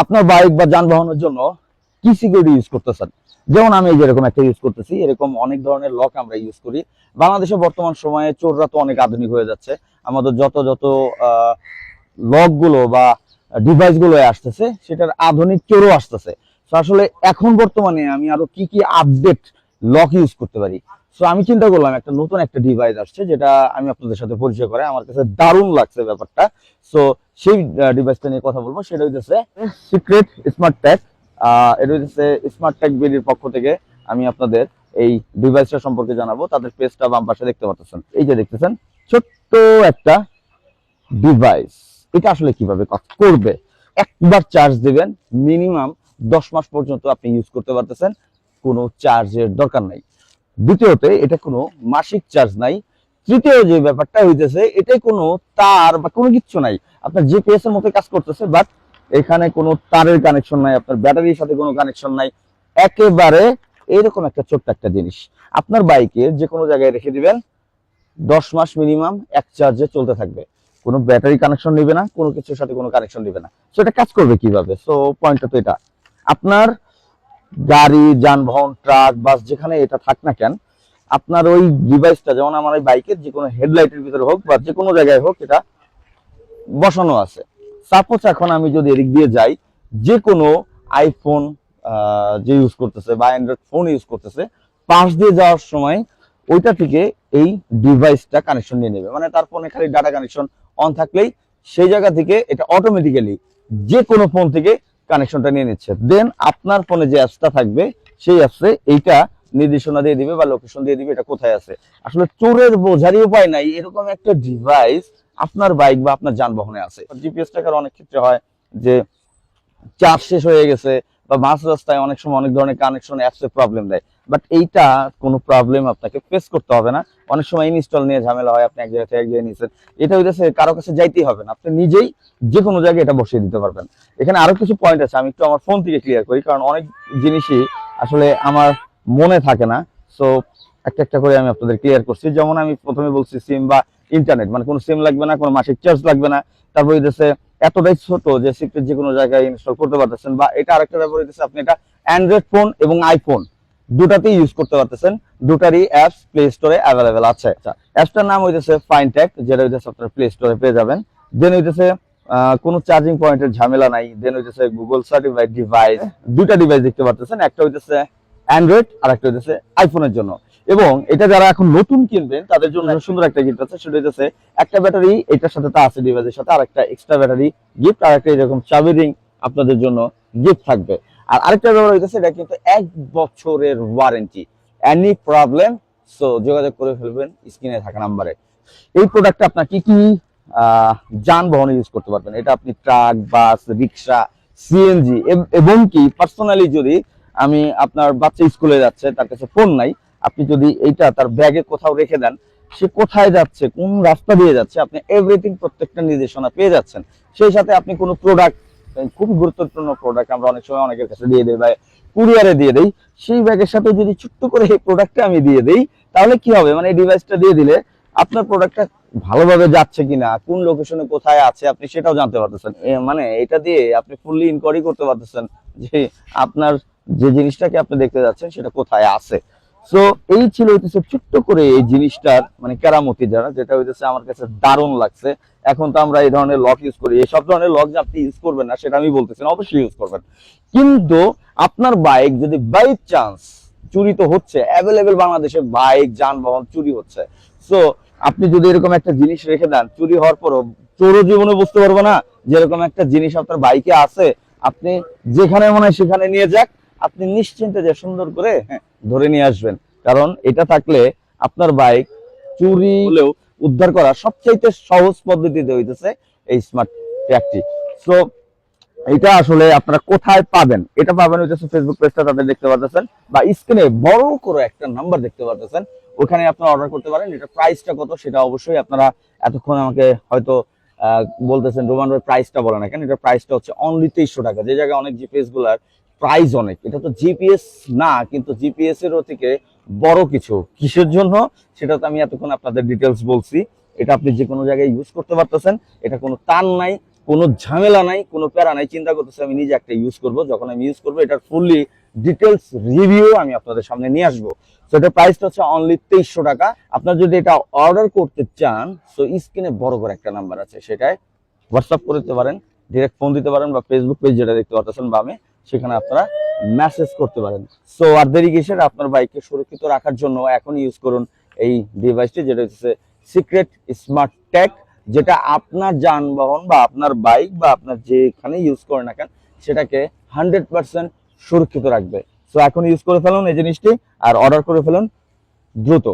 আপনার বাইক বা যানবাহনের জন্য কি সিকিউরিটি ইউজ করতেছেন? যেমন আমি যেরকম একটা ইউজ করতেছি, এরকম অনেক ধরনের লক আমরা ইউজ করি। বাংলাদেশে বর্তমান সময়ে চোররা তো অনেক আধুনিক হয়ে যাচ্ছে। আমাদের যত যত লকগুলো বা ডিভাইসগুলো আসতেছে, সেটার আধুনিক চোরও আসতেছে। আসলে এখন বর্তমানে আমি আরও কি কি আপডেট লক ইউজ করতে পারি? সো আমি চিন্তা করলাম, একটা নতুন একটা ডিভাইস আসছে, যেটা আমি আপনাদের সাথে পরিচয় করে আমার কাছে দারুণ লাগছে ব্যাপারটা। সো সেই ডিভাইসটা নিয়ে কথা বলব। সেটা হচ্ছে সিক্রেট স্মার্ট ট্যাগ এটা হচ্ছে স্মার্ট ট্যাগ বিলির পক্ষ থেকে আমি আপনাদের এই ডিভাইসটা সম্পর্কে জানাব। তাদের পেজটা বাম পাশে দেখতে পাচ্ছেন এই যে দেখতেছেন, ছোট্ট একটা ডিভাইস এটা আসলে কীভাবে কাজ করবে? একবার চার্জ দিবেন মিনিমাম দশ মাস পর্যন্ত আপনি ইউজ করতে পারতেছেন। কোনো চার্জের দরকার নাই। দ্বিতীয়ত, এটা কোনো মাসিক চার্জ নাই। তৃতীয় যে ব্যাপারটা হইতেছে, এটাই কোনো তার বা কোনো কিচ্ছু নাই। আপনার জিপিএস এর মতো কাজ করতেছে বাট এখানে কোনো তারের কানেকশন নাই, আপনার ব্যাটারির সাথে কোনো কানেকশন নাই। একেবারে এরকম একটা ছোট্ট একটা জিনিস। আপনার বাইকে যে কোনো জায়গায় রেখে দিবেন, দশ মাস মিনিমাম এক চার্জে চলতে থাকবে। কোনো ব্যাটারি কানেকশন নেবে না, কোনো কিছুর সাথে কোনো কানেকশন নেবে না। সো এটা কাজ করবে কীভাবে? সো পয়েন্টটা তো এটা। আপনার গাড়ি, যানবাহন, ট্রাক, বাস, যেখানে এটা থাক না কেন, আপনার ওই ডিভাইসটা যেমন আমার এই বাইকের যে কোনো হেডলাইটের ভিতরে হোক বা যে কোনো জায়গায় হোক এটা বসানো আছে। সাপোজ এখন আমি যদি এদিক দিয়ে যাই, যে কোনো আইফোন যে ইউজ করতেছে বা অ্যান্ড্রয়েড ফোন ইউজ করতেছে, পাশ দিয়ে যাওয়ার সময় ওইটা থেকে এই ডিভাইসটা কানেকশন নিয়ে নেবে। মানে তার ফোনে খালি ডাটা কানেকশন অন থাকলেই সেই জায়গা থেকে এটা অটোমেটিক্যালি যে কোনো ফোন থেকে কানেকশনটা নিয়ে নিচ্ছে। দেন আপনার ফোনে যে অ্যাপসটা থাকবে, সেই অ্যাপসে এইটা নির্দেশনা দিয়ে দিবে বা লোকেশন দিয়ে দিবে এটা কোথায় আছে। আসলে চোরের বোঝারই উপায় নাই, এরকম একটা ডিভাইস আপনার বাইক বা আপনার যানবাহনে আছে। জিপিএস টাকার অনেক ক্ষেত্রে হয় যে চার্জ শেষ হয়ে গেছে বা মাঝ রাস্তায় অনেক সময় অনেক ধরনের কানেকশন অ্যাপসে প্রবলেম দেয়। বাট এইটা কোনো প্রবলেম আপনাকে ফেস করতে হবে না। অনেক সময় ইনস্টল নিয়ে ঝামেলা হয়, আপনি এক জায়গা থেকে এক জায়গায় নিয়েছেন এটা হইতেছে কারও কাছে যাইতেই হবে না। আপনি নিজেই যে কোনো জায়গায় এটা বসিয়ে দিতে পারবেন। এখানে আরও কিছু পয়েন্ট আছে, আমি একটু আমার ফোন থেকে ক্লিয়ার করি, কারণ অনেক জিনিসই আসলে আমার মনে থাকে না। সো একটা একটা করে আমি আপনাদের ক্লিয়ার করছি। যেমন আমি প্রথমে বলছি সিম বা ইন্টারনেট মানে কোনো সিম লাগবে না, কোনো মাসিক চার্জ লাগবে না। তারপর হইতেছে এতটাই ছোট যে সিক্রেট যে কোনো জায়গায় ইনস্টল করতে পারতেছেন বা এটা আরেকটা ব্যাপার হইতেছে আপনি এটা অ্যান্ড্রয়েড ফোন এবং আইফোন দুটাতেই ইউজ করতে পারতেছেন। দুটারই অ্যাপস প্লে স্টোরে অ্যাভেলেবেল আছে। আচ্ছা অ্যাপসটার নাম হইতেছে ফাইনটেক যেটা হইতেছে আপনার প্লে স্টোরে পেয়ে যাবেন। দেন হইতেছে কোনো চার্জিং পয়েন্টের ঝামেলা নাই। দেন হইতেছে গুগল সার্টিফাইড ডিভাইস দুটা ডিভাইস দেখতে পারতেছেন। একটা হইতেছে অ্যান্ড্রয়েড আর একটা হইতেছে আইফোনের জন্য। এবং এটা যারা এখন নতুন কিনবেন তাদের জন্য সুন্দর একটা গিফট আছে। সেটা হইতেছে একটা ব্যাটারি এটার সাথে তা আছে ডিভাইসের সাথে আর একটা এক্সট্রা ব্যাটারি গিফট আর একটা এরকম চাবি রিং আপনাদের জন্য গিফট থাকবে। আর আরেকটা ব্যাপার হইতেছে, এটা কিন্তু এক বছরের ওয়ারেন্টি এনি প্রবলেম সো যোগাযোগ করে ফেলবেন স্ক্রিনে থাকা নাম্বারে এই প্রোডাক্টটা আপনার কি কি যানবাহনে ইউজ করতে পারবেন? এটা আপনি ট্রাক বাস রিক্সা সিএনজি এবং কি পার্সোনালি যদি আমি আপনার বাচ্চা স্কুলে যাচ্ছে, তার কাছে ফোন নাই, আপনি যদি এইটা তার ব্যাগে কোথাও রেখে দেন, সে কোথায় যাচ্ছে, কোন রাস্তা দিয়ে যাচ্ছে, আপনি এভরিথিং প্রত্যেকটা নির্দেশনা পেয়ে যাচ্ছেন। সেই সাথে আপনি কোনো প্রোডাক্ট খুবই গুরুত্বপূর্ণ প্রোডাক্ট আমরা অনেক সময় অনেকের কাছে দিয়ে দিই বা কুরিয়ারে দিয়ে দেই। সেই ব্যাগের সাথে যদি ছোট্ট করে এই প্রোডাক্টটা আমি দিয়ে দেই, তাহলে কি হবে? মানে এই ডিভাইসটা দিয়ে দিলে আপনার প্রোডাক্টটা ভালোভাবে যাচ্ছে কিনা, কোন লোকেশনে কোথায় আছে আপনি সেটাও জানতে পারতেছেন। মানে এটা দিয়ে আপনি ফুললি ইনকোয়ারি করতে পারতেছেন যে আপনার যে জিনিসটাকে আপনি দেখতে যাচ্ছেন সেটা কোথায় আছে। সো এই ছিল হইতেছে ছোট্ট করে এই জিনিসটার মানে কেরামতি যারা যেটা হইতেছে আমার কাছে দারুণ লাগছে। এখন তো আমরা এই ধরনের লক ইউজ করি। এই সব ধরনের লক যে আপনি ইউজ করবেন না সেটা আমি বলতেছি না অবশ্যই ইউজ করবেন। কিন্তু আপনার বাইক যদি বাই চান্স চুরি তো হচ্ছে অ্যাভেলেবেল বাংলাদেশে বাইক যানবাহন চুরি হচ্ছে। সো আপনি যদি এরকম একটা জিনিস রেখে দেন চুরি হওয়ার পরও চোরও জীবনে বুঝতে পারব না যেরকম একটা জিনিস আপনার বাইকে আছে। আপনি যেখানে মনে হয় সেখানে নিয়ে যাক আপনি নিশ্চিন্তে যে সুন্দর করে হ্যাঁ, ধরে নিয়ে আসবেন। কারণ এটা থাকলে আপনার বাইক চুরি হলেও উদ্ধার করা সবচাইতে সহজ পদ্ধতিতে হইতেছে এই স্মার্ট ট্যাগটি সো এটা আসলে আপনারা কোথায় পাবেন? এটা পাবেন হইতেছে ফেসবুক পেজটা তাদের দেখতে পাচ্ছেন বা স্ক্রিনে বড় করে একটা নাম্বার দেখতে পাচ্ছেন ওখানে আপনারা অর্ডার করতে পারেন এটা প্রাইসটা কত সেটা অবশ্যই আপনারা এতক্ষণ আমাকে হয়তো আহ, বলতেছেন রোমান ভাই প্রাইসটা বলে না কেন? এটা প্রাইসটা হচ্ছে অনলি তেইশশো টাকা। যে জায়গায় অনেক জিপিএসগুলার প্রাইস অনেক। এটা তো জিপিএস না কিন্তু জিপিএস এরও থেকে বড় কিছু। কিসের জন্য? সেটা তো আমি এতক্ষণ আপনাদের ডিটেলস বলছি। এটা আপনি যে কোনো জায়গায় ইউজ করতে পারতেছেন। এটা কোনো টান নাই, কোনো ঝামেলা নাই, কোনো প্যারা নাই। চিন্তা করতেছি আমি নিজে একটা ইউজ করব। যখন আমি ইউজ করব, এটার ফুললি ডিটেলস রিভিউ আমি আপনাদের সামনে নিয়ে আসব। তো এটার প্রাইসটা হচ্ছে অনলি তেইশশো টাকা। আপনার যদি এটা অর্ডার করতে চান সো স্ক্রিনে বড় করে একটা নাম্বার আছে। সেটায় হোয়াটসঅ্যাপ করে দিতে পারেন ডিরেক্ট ফোন দিতে পারেন বা ফেসবুক পেজ যেটা দেখতে পাচ্ছেন বামে, সেখানে আপনারা মেসেজ করতে পারেন। সো আর দেরি কিসের? আপনার বাইককে সুরক্ষিত রাখার জন্য এখন ইউজ করুন এই ডিভাইসটি যেটা হচ্ছে সিক্রেট স্মার্ট ট্যাগ যেটা আপনার যানবাহন বা আপনার বাইক বা আপনার যেখানে ইউজ করে না কেন, সেটাকে হান্ড্রেড পার্সেন্ট সুরক্ষিত রাখবে। সো এখন ইউজ করে ফেলুন এই জিনিসটি, আর অর্ডার করে ফেলুন দ্রুত।